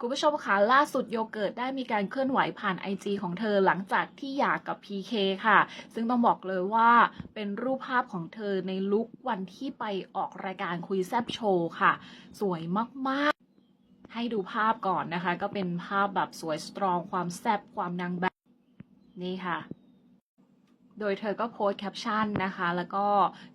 คุณผู้ชมคะล่าสุดโยเกิร์ตได้มีการเคลื่อนไหวผ่าน IG ของเธอหลังจากที่หย่ากกับ PK ค่ะ ซึ่งต้องบอกเลยว่าเป็นรูปภาพของเธอในลุควันที่ไปออกรายการคุยแซบโชว์ค่ะ สวยมากๆ ให้ดูภาพก่อนนะคะ ก็เป็นภาพแบบสวยสตรองความแซบความนางแบบ นี่ค่ะโดยเธอก็โพสต์แคปชั่นนะคะ แล้วก็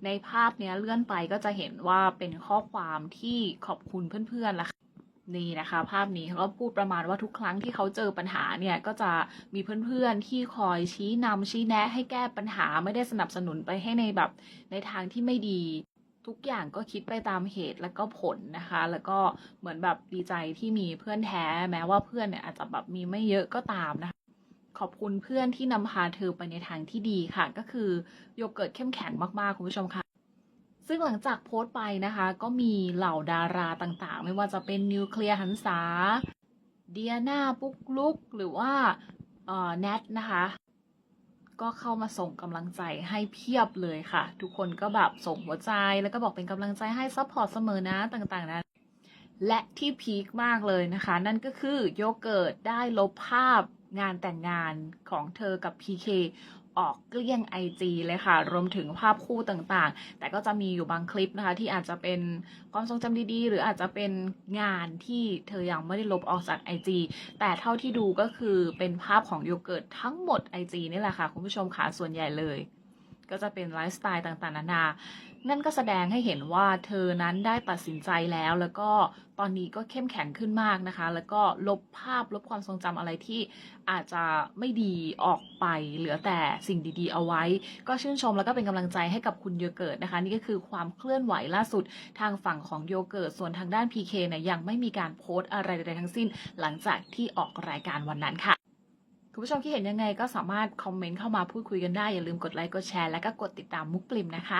ในภาพเนี้ยเลื่อนไปก็จะเห็นว่าเป็นข้อความที่ขอบคุณเพื่อนๆล่ะค่ะ นี่นะคะ ภาพนี้เขาก็พูดประมาณว่าทุกครั้งที่เขาเจอปัญหาเนี่ย ก็จะมีเพื่อนๆที่คอยชี้นำชี้แนะให้แก้ปัญหาไม่ได้สนับสนุนไปให้ในแบบในทางที่ไม่ดีทุกอย่างก็คิดไปตามเหตุและก็ผลนะคะ แล้วก็เหมือนแบบดีใจที่มีเพื่อนแท้แม้ว่าเพื่อนเนี่ยอาจจะแบบมีไม่เยอะก็ตามนะคะ ขอบคุณเพื่อนที่นำพาเธอไปในทางที่ดีค่ะ ก็คือโยเกิร์ตเข้มแข็งมากๆ คุณผู้ชมค่ะ ซึ่งหลังจากโพสต์ไปนะคะ ก็มีเหล่าดาราต่างๆ ไม่ว่าจะเป็นนิวเคลียร์หันษาเดียนาปุ๊กลุก หรือว่าเอ่อแนทนะคะ ก็เข้ามาส่งกำลังใจให้เพียบเลยค่ะ ทุกคนก็แบบส่งหัวใจแล้วก็บอกเป็นกำลังใจให้ซัพพอร์ตเสมอนะต่างๆนะและที่พีคมากเลยนะคะ นั่นก็คือโยเกิร์ตได้ลบภาพ งานแต่งงานของเธอกับ PK ออกเกลี้ยง IG เลยค่ะ รวมถึงภาพคู่ต่างๆ แต่ก็จะมีอยู่บางคลิปนะคะ ที่อาจจะเป็นความทรงจำดีๆ หรืออาจจะเป็นงานที่เธอยังไม่ได้ลบออกจาก IG แต่เท่าที่ดูก็คือเป็นภาพของโยเกิร์ตทั้งหมด IG นี่แหละค่ะ คุณผู้ชมค่ะส่วนใหญ่เลย ก็จะเป็นไลฟ์สไตล์ต่างๆ นานา นั่นก็แสดงให้เห็นว่าเธอนั้นได้ตัดสินใจแล้ว แล้วก็ตอนนี้ก็เข้มแข็งขึ้นมากนะคะ แล้วก็ลบภาพลบความทรงจำอะไรที่อาจจะไม่ดีออกไป เหลือแต่สิ่งดีๆ เอาไว้ ก็ชื่นชมแล้วก็เป็นกำลังใจให้กับคุณโยเกิร์ตนะคะ นี่ก็คือความเคลื่อนไหวล่าสุดทางฝั่งของโยเกิร์ต ส่วนทางด้าน PK เนี่ยยังไม่มีการโพสต์อะไรใดๆทั้งสิ้น หลังจากที่ออกรายการวันนั้นค่ะ คุณผู้ชมคิดเห็นยังไงก็สามารถคอมเมนต์เข้ามาพูดคุยกันได้ อย่าลืมกดไลค์กดแชร์และก็กดติดตามมุกกลิมนะคะ